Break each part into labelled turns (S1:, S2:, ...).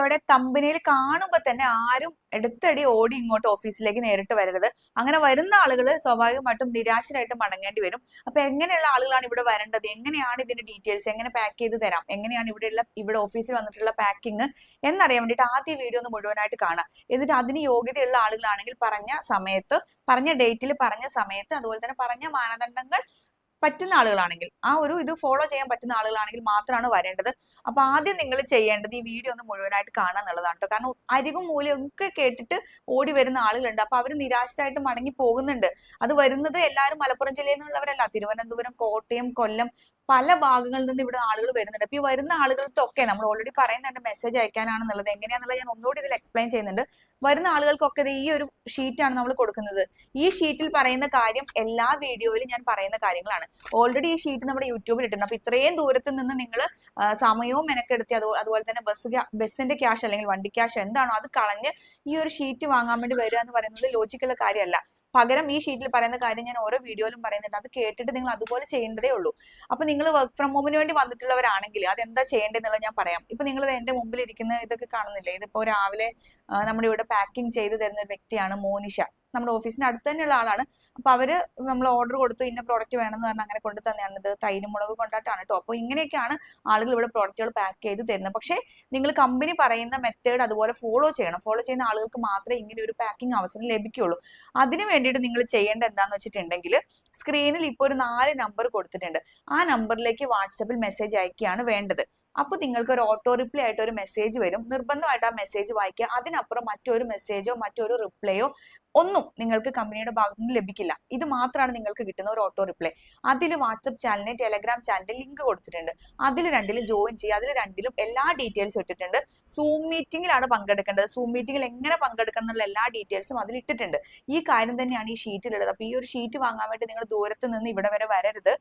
S1: വീഡിയോയുടെ തമ്പിനയിൽ കാണുമ്പോൾ തന്നെ ആരും എടുത്തടി ഓടി ഇങ്ങോട്ട് ഓഫീസിലേക്ക് നേരിട്ട് വരരുത്. അങ്ങനെ വരുന്ന ആളുകൾ സ്വാഭാവികമായിട്ടും നിരാശരായിട്ട് മടങ്ങേണ്ടി വരും. അപ്പൊ എങ്ങനെയുള്ള ആളുകളാണ് ഇവിടെ വരേണ്ടത്? എങ്ങനെയാണ് ഇതിന്റെ ഡീറ്റെയിൽസ് എങ്ങനെ പാക്ക് ചെയ്ത് തരാം? എങ്ങനെയാണ് ഇവിടെയുള്ള ഇവിടെ ഓഫീസിൽ വന്നിട്ടുള്ള പാക്കിംഗ് എന്നറിയാൻ വേണ്ടിയിട്ട് ആദ്യ വീഡിയോ ഒന്ന് മുഴുവനായിട്ട് കാണാം. എന്നിട്ട് അതിന് യോഗ്യതയുള്ള ആളുകളാണെങ്കിൽ പറഞ്ഞ സമയത്ത് പറഞ്ഞ ഡേറ്റിൽ പറഞ്ഞ സമയത്ത് അതുപോലെ തന്നെ പറഞ്ഞ മാനദണ്ഡങ്ങൾ പറ്റുന്ന ആളുകളാണെങ്കിൽ ആ ഒരു ഇത് ഫോളോ ചെയ്യാൻ പറ്റുന്ന ആളുകളാണെങ്കിൽ മാത്രമാണ് വരേണ്ടത്. അപ്പൊ ആദ്യം നിങ്ങൾ ചെയ്യേണ്ടത് ഈ വീഡിയോ ഒന്ന് മുഴുവനായിട്ട് കാണുക എന്നുള്ളതാണ് കേട്ടോ കാരണം അരികും മൂലയും ഒക്കെ കേട്ടിട്ട് ഓടി വരുന്ന ആളുകളുണ്ട്. അപ്പൊ അവർ നിരാശരായിട്ട് മടങ്ങി പോകുന്നുണ്ട്. അത് വരുന്നത് എല്ലാവരും മലപ്പുറം ജില്ലയിൽ നിന്നുള്ളവരല്ല. തിരുവനന്തപുരം കോട്ടയം കൊല്ലം പല ഭാഗങ്ങളിൽ നിന്ന് ഇവിടെ ആളുകൾ വരുന്നുണ്ട്. അപ്പൊ ഈ വരുന്ന ആളുകൾക്കൊക്കെ നമ്മൾ ഓൾറെഡി പറയുന്നുണ്ട് മെസ്സേജ് അയക്കാനാണെന്നുള്ളത്. എങ്ങനെയാണെന്നുള്ളത് ഞാൻ ഒന്നുകൂടി ഇതിൽ എക്സ്പ്ലെയിൻ ചെയ്യുന്നുണ്ട്. വരുന്ന ആളുകൾക്കൊക്കെ ഈ ഒരു ഷീറ്റ് ആണ് നമ്മൾ കൊടുക്കുന്നത്. ഈ ഷീറ്റിൽ പറയുന്ന കാര്യം എല്ലാ വീഡിയോയിലും ഞാൻ പറയുന്ന കാര്യങ്ങളാണ്. ഓൾറെഡി ഈ ഷീറ്റ് നമ്മുടെ യൂട്യൂബിൽ ഇട്ടിട്ടുണ്ട്. അപ്പൊ ഇത്രയും ദൂരത്ത് നിന്ന് നിങ്ങൾ സമയവും മെനക്കെടുത്തി അത് അതുപോലെ തന്നെ ബസ് ബസ്സിന്റെ ക്യാഷ് അല്ലെങ്കിൽ വണ്ടി ക്യാഷ് എന്താണോ അത് കളഞ്ഞ് ഈ ഒരു ഷീറ്റ് വാങ്ങാൻ വേണ്ടി വരിക എന്ന് പറയുന്നത് ലോജിക്കുള്ള കാര്യമല്ല. പകരം ഈ ഷീറ്റിൽ പറയുന്ന കാര്യം ഞാൻ ഓരോ വീഡിയോയിലും പറയുന്നുണ്ട്. അത് കേട്ടിട്ട് നിങ്ങൾ അതുപോലെ ചെയ്യേണ്ടതേ ഉള്ളൂ. അപ്പൊ നിങ്ങൾ വർക്ക് ഫ്രം ഹോമിന് വേണ്ടി വന്നിട്ടുള്ളവരാണെങ്കിൽ അത് എന്താ ചെയ്യേണ്ടതെന്നുള്ളത് ഞാൻ പറയാം. ഇപ്പൊ നിങ്ങൾ എന്റെ മുമ്പിൽ ഇരിക്കുന്ന ഇതൊക്കെ കാണുന്നില്ലേ? ഇതിപ്പോ രാവിലെ നമ്മുടെ ഇവിടെ പാക്കിംഗ് ചെയ്ത് തരുന്ന ഒരു വ്യക്തിയാണ് മോനിഷ. നമ്മുടെ ഓഫീസിന് അടുത്ത് തന്നെയുള്ള ആളാണ്. അപ്പൊ അവർ നമ്മൾ ഓർഡർ കൊടുത്തു ഇന്ന പ്രോഡക്റ്റ് വേണമെന്ന് പറഞ്ഞാൽ അങ്ങനെ കൊണ്ട് തന്നെയാണ്. ഇത് തൈര് മുളക് കൊണ്ടാട്ടാണ് കേട്ടോ അപ്പോൾ ഇങ്ങനെയൊക്കെയാണ് ആളുകൾ ഇവിടെ പ്രോഡക്റ്റുകൾ പാക്ക് ചെയ്ത് തരുന്നത്. പക്ഷേ നിങ്ങൾ കമ്പനി പറയുന്ന മെത്തേഡ് അതുപോലെ ഫോളോ ചെയ്യണം. ഫോളോ ചെയ്യുന്ന ആളുകൾക്ക് മാത്രമേ ഇങ്ങനെ ഒരു പാക്കിംഗ് അവസരം ലഭിക്കുള്ളൂ. അതിന് വേണ്ടിയിട്ട് നിങ്ങൾ ചെയ്യേണ്ട എന്താന്ന് വെച്ചിട്ടുണ്ടെങ്കിൽ സ്ക്രീനിൽ ഇപ്പോൾ ഒരു നാല് നമ്പർ കൊടുത്തിട്ടുണ്ട്. ആ നമ്പറിലേക്ക് വാട്സപ്പിൽ മെസ്സേജ് അയക്കുകയാണ് വേണ്ടത്. അപ്പൊ നിങ്ങൾക്ക് ഒരു ഓട്ടോ റിപ്ലൈ ആയിട്ട് ഒരു മെസ്സേജ് വരും. നിർബന്ധമായിട്ട് ആ മെസ്സേജ് വായിക്കുക. അതിനപ്പുറം മറ്റൊരു മെസ്സേജോ മറ്റൊരു റിപ്ലൈയോ ഒന്നും നിങ്ങൾക്ക് കമ്പനിയുടെ ഭാഗത്ത് നിന്ന് ലഭിക്കില്ല. ഇത് മാത്രമാണ് നിങ്ങൾക്ക് കിട്ടുന്ന ഒരു ഓട്ടോ റിപ്ലൈ അതിൽ വാട്സപ്പ് ചാനലിന് ടെലഗ്രാം ചാനലിന് ലിങ്ക് കൊടുത്തിട്ടുണ്ട്. അതിൽ രണ്ടിലും ജോയിൻ ചെയ്യുക. അതിൽ രണ്ടിലും എല്ലാ ഡീറ്റെയിൽസും ഇട്ടിട്ടുണ്ട്. സൂം മീറ്റിംഗിലാണ് പങ്കെടുക്കേണ്ടത്. സൂം മീറ്റിംഗിൽ എങ്ങനെ പങ്കെടുക്കണം എന്നുള്ള എല്ലാ ഡീറ്റെയിൽസും അതിൽ ഇട്ടിട്ടുണ്ട്. ഈ കാര്യം തന്നെയാണ് ഈ ഷീറ്റിലുള്ളത് അപ്പൊ ഈ ഒരു ഷീറ്റ് വാങ്ങാൻ വേണ്ടി നിങ്ങൾ ദൂരത്ത് നിന്ന് ഇവിടെ വരെ വരരുത്.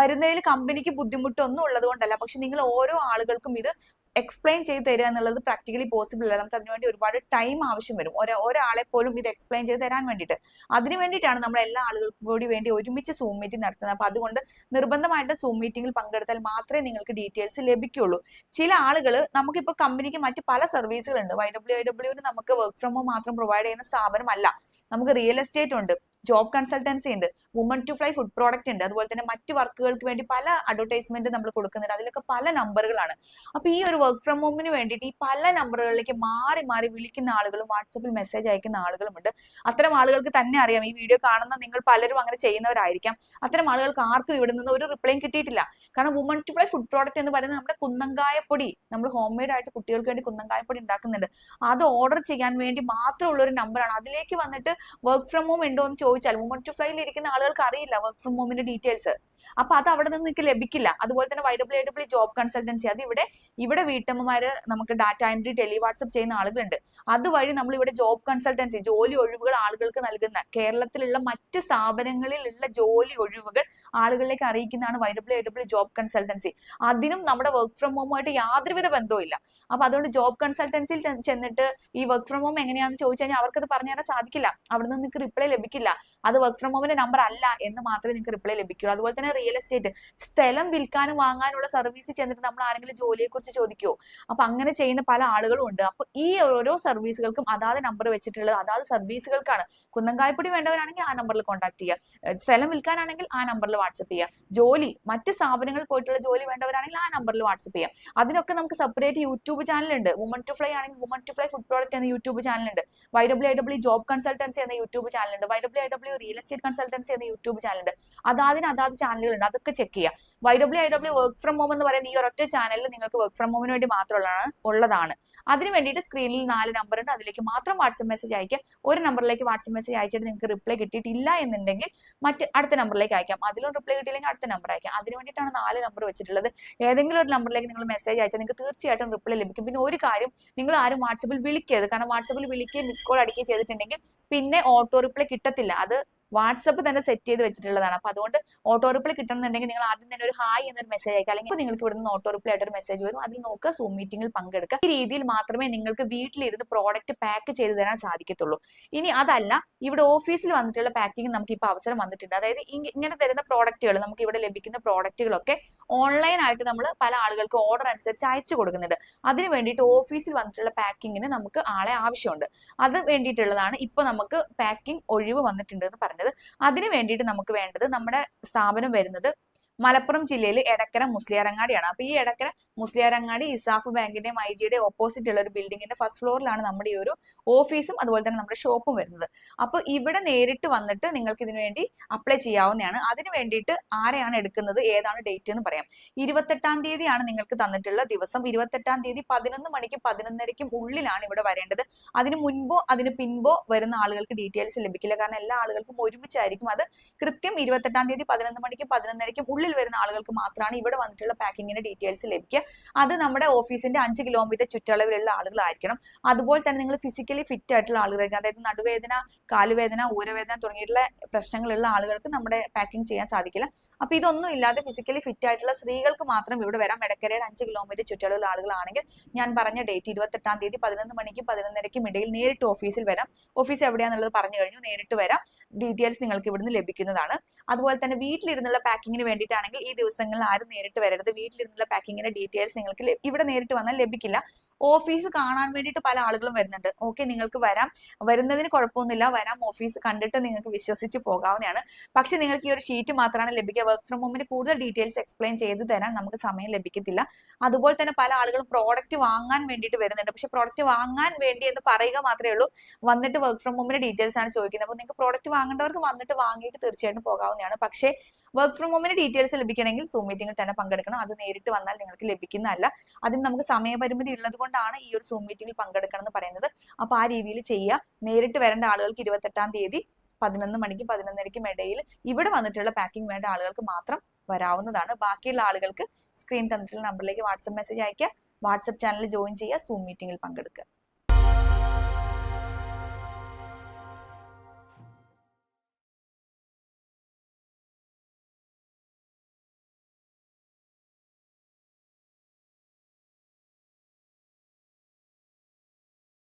S1: വരുന്നതിൽ കമ്പനിക്ക് ബുദ്ധിമുട്ടൊന്നും ഉള്ളത് കൊണ്ടല്ല പക്ഷെ നിങ്ങൾ ഓരോ ആളുകൾക്കും ഇത് എക്സ്പ്ലെയിൻ ചെയ്ത് തരിക എന്നുള്ളത് പ്രാക്ടിക്കലി പോസിബിൾ അല്ല. നമുക്ക് അതിനുവേണ്ടി ഒരുപാട് ടൈം ആവശ്യം വരും. ഒരാളെ പോലും ഇത് എക്സ്പ്ലെയിൻ ചെയ്ത് തരാൻ വേണ്ടിയിട്ട്. അതിനു വേണ്ടിയിട്ടാണ് നമ്മൾ എല്ലാ ആളുകൾക്കും കൂടി വേണ്ടി ഒരുമിച്ച് സൂം മീറ്റിംഗ് നടത്തുന്നത്. അപ്പൊ അതുകൊണ്ട് നിർബന്ധമായിട്ട് സൂം മീറ്റിംഗിൽ പങ്കെടുത്താൽ മാത്രമേ നിങ്ങൾക്ക് ഡീറ്റെയിൽസ് ലഭിക്കുള്ളൂ. ചില ആളുകൾ നമുക്കിപ്പോൾ കമ്പനിക്ക് മറ്റ് പല സർവീസുകളുണ്ട് വൈ ഡബ്ല്യു ഐ ഡബ്ല്യുവിന് നമുക്ക് വർക്ക് ഫ്രം ഹോം മാത്രം പ്രൊവൈഡ് ചെയ്യുന്ന സ്ഥാപനമല്ല നമുക്ക് റിയൽ എസ്റ്റേറ്റ് ഉണ്ട്. ജോബ് കൺസൾട്ടൻസി ഉണ്ട്. Woman to fly food product ഉണ്ട്. അതുപോലെ തന്നെ മറ്റ് വർക്കുകൾക്ക് വേണ്ടി പല അഡ്വർടൈസ്മെന്റ് നമ്മൾ കൊടുക്കുന്നുണ്ട്. അതിലൊക്കെ പല നമ്പറുകളാണ്. അപ്പൊ ഈ ഒരു വർക്ക് ഫ്രം ഹോമിന് വേണ്ടിയിട്ട് ഈ പല നമ്പറുകളിലേക്ക് മാറി മാറി വിളിക്കുന്ന ആളുകളും വാട്സപ്പിൽ മെസ്സേജ് അയക്കുന്ന ആളുകളുമുണ്ട് അത്തരം ആളുകൾക്ക് തന്നെ അറിയാം. ഈ വീഡിയോ കാണുന്ന നിങ്ങൾ പലരും അങ്ങനെ ചെയ്യുന്നവരായിരിക്കാം. അത്തരം ആളുകൾക്ക് ആർക്കും ഇവിടെ നിന്ന് ഒരു റിപ്ലൈയും കിട്ടിയിട്ടില്ല. കാരണം woman to fly food product എന്ന് പറയുന്നത് നമ്മുടെ കുന്നങ്കായ പൊടി നമ്മൾ ഹോം മെയ്ഡ് ആയിട്ട് കുട്ടികൾക്ക് വേണ്ടി കുന്നങ്കായ പൊടി ഉണ്ടാക്കുന്നുണ്ട്. അത് ഓർഡർ ചെയ്യാൻ വേണ്ടി മാത്രമുള്ള ഒരു നമ്പറാണ് അതിലേക്ക് വന്നിട്ട് വർക്ക് ഫ്രം ഹോം ഉണ്ടോ എന്ന് ചോദിച്ചാൽ വുമൺ ടു ഫ്ലൈയിൽ ഇരിക്കുന്ന ആളുകൾക്ക് അറിയില്ല വർക്ക് ഫ്രം ഹോമിന്റെ ഡീറ്റെയിൽസ് അപ്പൊ അത് അവിടെ നിന്ന് നിങ്ങൾക്ക് ലഭിക്കില്ല. അതുപോലെ തന്നെ Y W W job consultancy അത് ഇവിടെ ഇവിടെ വീട്ടമ്മമാര് നമുക്ക് ഡാറ്റ എൻട്രി ടെലി വാട്സപ്പ് ചെയ്യുന്ന ആളുകളുണ്ട്. അതുവഴി നമ്മൾ ഇവിടെ ജോബ് കൺസൾട്ടൻസി ജോലി ഒഴിവുകൾ ആളുകൾക്ക് നൽകുന്ന കേരളത്തിലുള്ള മറ്റ് സ്ഥാപനങ്ങളിലുള്ള ജോലി ഒഴിവുകൾ ആളുകളിലേക്ക് അറിയിക്കുന്നതാണ് Y W W job consultancy അതിനും നമ്മുടെ വർക്ക് ഫ്രം ഹോമുമായിട്ട് യാതൊരുവിധ ബന്ധവും ഇല്ല അപ്പൊ അതുകൊണ്ട് ജോബ് കൺസൾട്ടൻസിയിൽ ചെന്നിട്ട് ഈ വർക്ക് ഫ്രം ഹോം എങ്ങനെയാണെന്ന് ചോദിച്ചു കഴിഞ്ഞാൽ അവർക്കത് പറഞ്ഞു തരാൻ സാധിക്കില്ല. അവിടെ നിന്ന് നിങ്ങൾക്ക് റിപ്ലൈ ലഭിക്കില്ല. അത് വർക്ക് ഫ്രം ഹോമിന്റെ നമ്പർ അല്ല എന്ന് മാത്രമേ നിങ്ങൾക്ക് റിപ്ലൈ ലഭിക്കുള്ളൂ. അതുപോലെ തന്നെ റിയൽ എസ്റ്റേറ്റ് സ്ഥലം വിൽക്കാനും വാങ്ങാനുള്ള സർവീസ് ചെന്നിട്ട് നമ്മൾ ആരെങ്കിലും ജോലിയെ കുറിച്ച് ചോദിക്കുമോ അപ്പൊ അങ്ങനെ ചെയ്യുന്ന പല ആളുകളും ഉണ്ട്. അപ്പൊ ഈ ഓരോ സർവീസുകൾക്കും അതാത് നമ്പർ വെച്ചിട്ടുള്ളത് അതാത് സർവീസുകൾക്കാണ് കുന്നങ്കായ്പൊടി വേണ്ടവരാണെങ്കിൽ ആ നമ്പറിൽ കോൺടാക്ട് ചെയ്യുക. സ്ഥലം വിൽക്കാനാണെങ്കിൽ ആ നമ്പറിൽ വാട്സപ്പ് ചെയ്യുക. ജോലി മറ്റ് സ്ഥാപനങ്ങളിൽ പോയിട്ടുള്ള ജോലി വേണ്ടവരാണെങ്കിൽ ആ നമ്പറിൽ വാട്സപ്പ് ചെയ്യാം അതിനൊക്കെ നമുക്ക് സെപ്പറേറ്റ് യൂട്യൂബ് ഉണ്ട്. വുമൺ ടു ഫ്ലൈ ആണെങ്കിൽ woman to fly food product എന്ന യൂട്യൂബ് ചാനലുണ്ട് Y W W job consultancy എന്ന യൂട്യൂബ് ചാനലുണ്ട് Y W W real estate consultancy എന്ന യൂട്യൂബ് ചാനലുണ്ട് അതാതിന് അതാത് ചാനലുകളുണ്ട് അതൊക്കെ ചെക്ക് ചെയ്യുക Y W I W work from home എന്ന് പറയുന്ന ഈ ഒരൊറ്റ ചാനലിൽ നിങ്ങൾക്ക് വർക്ക് ഫ്രം ഹോമിന് വേണ്ടി മാത്രമുള്ളതാണ് ഉള്ളതാണ്. അതിന് വേണ്ടിയിട്ട് സ്ക്രീനിൽ നാല് നമ്പർ ഉണ്ട്. അതിലേക്ക് മാത്രം വാട്സപ്പ് മെസ്സേജ് അയക്കാം. ഒരു നമ്പറിലേക്ക് വാട്സപ്പ് മെസ്സേജ് അയച്ചിട്ട് നിങ്ങൾക്ക് റിപ്ലൈ കിട്ടിയിട്ടില്ല എന്നുണ്ടെങ്കിൽ മറ്റ് അടുത്ത നമ്പറിലേക്ക് അയക്കാം. അതിലും റിപ്ലൈ കിട്ടിയില്ലെങ്കിൽ അടുത്ത നമ്പർ അയക്കാം. അതിന് വേണ്ടിയിട്ടാണ് നാല് നമ്പർ വെച്ചിട്ടുള്ളത്. ഏതെങ്കിലും ഒരു നമ്പറിലേക്ക് നിങ്ങൾ മെസ്സേജ് അയച്ചാൽ നിങ്ങൾക്ക് തീർച്ചയായിട്ടും റിപ്ലൈ ലഭിക്കും. പിന്നെ ഒരു കാര്യം നിങ്ങൾ ആരും വാട്സപ്പിൽ വിളിക്കരുത്. കാരണം വാട്സപ്പിൽ വിളിക്കുകയും മിസ് കോൾ അടിക്കുകയും ചെയ്തിട്ടുണ്ടെങ്കിൽ പിന്നെ ഓട്ടോ റിപ്ലൈ കിട്ടത്തില്ല. അത് വാട്സപ്പ് തന്നെ സെറ്റ് ചെയ്ത് വെച്ചിട്ടുള്ളതാണ്. അപ്പൊ അതുകൊണ്ട് ഓട്ടോ റിപ്ലൈ കിട്ടണമെന്നുണ്ടെങ്കിൽ നിങ്ങൾ ആദ്യം തന്നെ ഒരു ഹായ് എന്നൊരു മെസ്സേജ് അയക്കുക. അല്ലെങ്കിൽ നിങ്ങൾക്ക് ഇവിടുന്ന് ഓട്ടോ റിപ്ലൈ ആയിട്ട് ഒരു മെസ്സേജ് വരും. അതിൽ നോക്കുക സൂം മീറ്റിംഗിൽ പങ്കെടുക്കുക. ഈ രീതിയിൽ മാത്രമേ നിങ്ങൾക്ക് വീട്ടിലിരുന്ന് പ്രോഡക്റ്റ് പാക്ക് ചെയ്ത് തരാൻ സാധിക്കത്തുള്ളൂ. ഇനി അതല്ല ഇവിടെ ഓഫീസിൽ വന്നിട്ടുള്ള പാക്കിംഗ് നമുക്ക് ഇപ്പൊ അവസരം വന്നിട്ടുണ്ട്. അതായത് ഇങ്ങനെ തരുന്ന പ്രോഡക്റ്റുകൾ നമുക്ക് ഇവിടെ ലഭിക്കുന്ന പ്രോഡക്റ്റുകളൊക്കെ ഓൺലൈൻ ആയിട്ട് നമ്മൾ പല ആളുകൾക്ക് ഓർഡർ അനുസരിച്ച് അയച്ചു കൊടുക്കുന്നുണ്ട്. അതിന് വേണ്ടിയിട്ട് ഓഫീസിൽ വന്നിട്ടുള്ള പാക്കിങ്ങിന് നമുക്ക് ആളെ ആവശ്യമുണ്ട്. അത് വേണ്ടിയിട്ടുള്ളതാണ് ഇപ്പൊ നമുക്ക് പാക്കിംഗ് ഒഴിവ് വന്നിട്ടുണ്ട് എന്ന് പറഞ്ഞത് അതിന് വേണ്ടിയിട്ട് നമുക്ക് വേണ്ടത് നമ്മുടെ സ്ഥാപനം വരുന്നത് മലപ്പുറം ജില്ലയിൽ എടക്കര മുസ്ലിയാരങ്ങാടിയാണ്. അപ്പൊ ഈ എടക്കര മുസ്ലിയാരങ്ങാടി ഇസാഫ് ബാങ്കിന്റെയും ഐ ജിയുടെ ഓപ്പോസിറ്റ് ഉള്ള ഒരു ബിൽഡിങ്ങിന്റെ ഫസ്റ്റ് ഫ്ലോറിലാണ് നമ്മുടെ ഈ ഒരു ഓഫീസും അതുപോലെ തന്നെ നമ്മുടെ ഷോപ്പും വരുന്നത്. അപ്പൊ ഇവിടെ നേരിട്ട് വന്നിട്ട് നിങ്ങൾക്ക് ഇതിനു വേണ്ടി അപ്ലൈ ചെയ്യാവുന്നതാണ്. അതിന് വേണ്ടിയിട്ട് ആരെയാണ് എടുക്കുന്നത്? ഏതാണ് ഡേറ്റ് എന്ന് പറയാം. ഇരുപത്തെട്ടാം തീയതിയാണ് നിങ്ങൾക്ക് തന്നിട്ടുള്ള ദിവസം. ഇരുപത്തെട്ടാം തീയതി പതിനൊന്ന് മണിക്ക് പതിനൊന്നരയ്ക്കും ഉള്ളിലാണ് ഇവിടെ വരേണ്ടത്. അതിന് മുൻപോ അതിന് പിൻപോ വരുന്ന ആളുകൾക്ക് ഡീറ്റെയിൽസ് ലഭിക്കില്ല. കാരണം എല്ലാ ആളുകൾക്കും ഒരുമിച്ചായിരിക്കും അത്. കൃത്യം ഇരുപത്തെട്ടാം തീയതി പതിനൊന്ന് മണിക്കും പതിനൊന്നരയ്ക്കും ഉള്ളിൽ വരുന്ന ആളുകൾക്ക് മാത്രമാണ് ഇവിടെ വന്നിട്ടുള്ള പാക്കിങ്ങിന്റെ ഡീറ്റെയിൽസ് ലഭിക്കുക. അത് നമ്മുടെ ഓഫീസിന്റെ അഞ്ച് കിലോമീറ്റർ ചുറ്റളവിലുള്ള ആളുകളായിരിക്കണം. അതുപോലെ തന്നെ നിങ്ങൾ ഫിസിക്കലി ഫിറ്റ് ആയിട്ടുള്ള ആളുകളായിരിക്കും അതായത് നടുവേദന കാലുവേദന ഊരവേദന തുടങ്ങിയിട്ടുള്ള പ്രശ്നങ്ങളുള്ള ആളുകൾക്ക് നമ്മുടെ പാക്കിംഗ് ചെയ്യാൻ സാധിക്കില്ല. അപ്പൊ ഇതൊന്നും ഇല്ലാതെ ഫിസിക്കലി ഫിറ്റ് ആയിട്ടുള്ള സ്ത്രീകൾക്ക് മാത്രം ഇവിടെ വരാം. എടക്കരയുടെ അഞ്ച് കിലോമീറ്റർ ചുറ്റളവിലുള്ള ആളുകളാണെങ്കിൽ ഞാൻ പറഞ്ഞ ഡേറ്റ് ഇരുപത്തെട്ടാം തീയതി പതിനൊന്ന് മണിക്കും പതിനൊന്നരയ്ക്കും ഇടയിൽ നേരിട്ട് ഓഫീസിൽ വരാം. ഓഫീസ് എവിടെയാണെന്നുള്ളത് പറഞ്ഞു കഴിഞ്ഞു. നേരിട്ട് വരാം. ഡീറ്റെയിൽസ് നിങ്ങൾക്ക് ഇവിടുന്ന് ലഭിക്കുന്നതാണ്. അതുപോലെ തന്നെ വീട്ടിലിരുന്നുള്ള പാക്കിങ്ങിന് വേണ്ടിയിട്ടാണെങ്കിൽ ഈ ദിവസങ്ങളിൽ ആരും നേരിട്ട് വരരുത്. വീട്ടിലിരുന്നുള്ള പാക്കിങ്ങിന്റെ ഡീറ്റെയിൽസ് നിങ്ങൾക്ക് ഇവിടെ നേരിട്ട് വന്നാൽ ലഭിക്കില്ല. ഓഫീസ് കാണാൻ വേണ്ടിയിട്ട് പല ആളുകളും വരുന്നുണ്ട്. ഓക്കെ നിങ്ങൾക്ക് വരാം. വരുന്നതിന് കുഴപ്പമൊന്നുമില്ല. വരാം ഓഫീസ് കണ്ടിട്ട് നിങ്ങൾക്ക് വിശ്വസിച്ച് പോകാവുന്നതാണ്. പക്ഷെ നിങ്ങൾക്ക് ഈ ഒരു ഷീറ്റ് മാത്രമാണ് ലഭിക്കുക. വർക്ക് ഫ്രം ഹോമിന് കൂടുതൽ ഡീറ്റെയിൽസ് എക്സ്പ്ലെയിൻ ചെയ്ത് തരാൻ നമുക്ക് സമയം ലഭിക്കത്തില്ല. അതുപോലെ തന്നെ പല ആളുകളും പ്രോഡക്റ്റ് വാങ്ങാൻ വേണ്ടിയിട്ട് വരുന്നുണ്ട്. പക്ഷെ പ്രോഡക്റ്റ് വാങ്ങാൻ വേണ്ടി എന്ന് പറയുക മാത്രമേ ഉള്ളൂ. വന്നിട്ട് വർക്ക് ഫ്രം ഹോമിന്റെ ഡീറ്റെയിൽസ് ആണ് ചോദിക്കുന്നത്. അപ്പോൾ നിങ്ങൾക്ക് പ്രോഡക്റ്റ് വാങ്ങേണ്ടവർക്ക് വന്നിട്ട് വാങ്ങിയിട്ട് തീർച്ചയായിട്ടും പോകാവുന്നതാണ്. പക്ഷേ വർക്ക് ഫ്രം ഹോമിന്റെ ഡീറ്റെയിൽസ് ലഭിക്കണമെങ്കിൽ സൂം മീറ്റിംഗിൽ തന്നെ പങ്കെടുക്കണം. അത് നേരിട്ട് വന്നാൽ നിങ്ങൾക്ക് ലഭിക്കുന്നതല്ല. അതിന് നമുക്ക് സമയപരിമിതി ഉള്ളത് കൊണ്ടാണ് ഈ ഒരു സൂം മീറ്റിംഗിൽ പങ്കെടുക്കണം എന്ന് പറയുന്നത്. അപ്പൊ ആ രീതിയിൽ ചെയ്യുക നേരിട്ട് വരേണ്ട ആളുകൾക്ക് ഇരുപത്തെട്ടാം തീയതി പതിനൊന്ന് മണിക്കും പതിനൊന്നരയ്ക്കും ഇടയിൽ ഇവിടെ വന്നിട്ടുള്ള പാക്കിംഗ് വേണ്ട ആളുകൾക്ക് മാത്രം വരാവുന്നതാണ്. ബാക്കിയുള്ള ആളുകൾക്ക് സ്ക്രീൻ തന്നിട്ടുള്ള നമ്പറിലേക്ക് വാട്സപ്പ് മെസ്സേജ് അയക്കുക വാട്സപ്പ് ചാനലിൽ ജോയിൻ ചെയ്യുക. സൂം മീറ്റിംഗിൽ പങ്കെടുക്കുക.